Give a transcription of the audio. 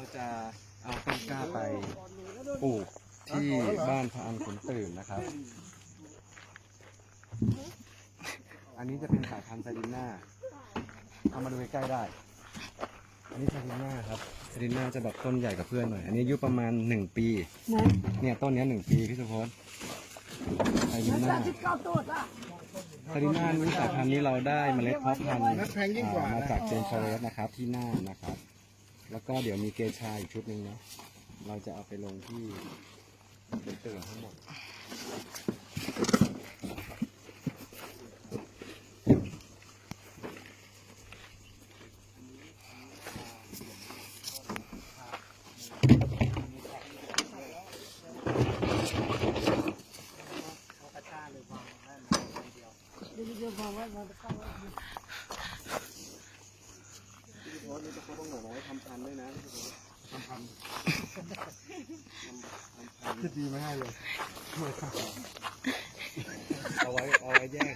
เราจะเอาต้นกล้าไปปลูกที่บ้านพระอันขุนตื่นนะครับ อันนี้จะเป็นสายพันธุ์ซาดิน่าเอามาดูใกล้ๆได้ อันนี้ซาดิน่าครับซาดิน่าจะแบบต้นใหญ่กับเพื่อนหน่อย อันนี้อายุประมาณหนึ่งปี เนี่ยต้นเนี้ยหนึ่งปีพี่สุพจน์ซาดิน่าซาดิน่านี้สายพันธุ์นี้เราได้เมล็ดเพาะพันธุ์นัดแพงยิ่งกว่าอ่ามานะจากเจนฟอเรสนะครับที่น่านนะครับ แล้วก็เดี๋ยวมีเกชาอีกชุดหนึ่งนะเราจะเอาไปลงที่เป็นเตือนทั้งหมดพี่โพส นี่จะเขาต้องบอกว่าทำพันด้วยนะทำพันธุ์ทำพันธุ์คิดดีไม่ให้เลยเอาไว้เอาไว้แยก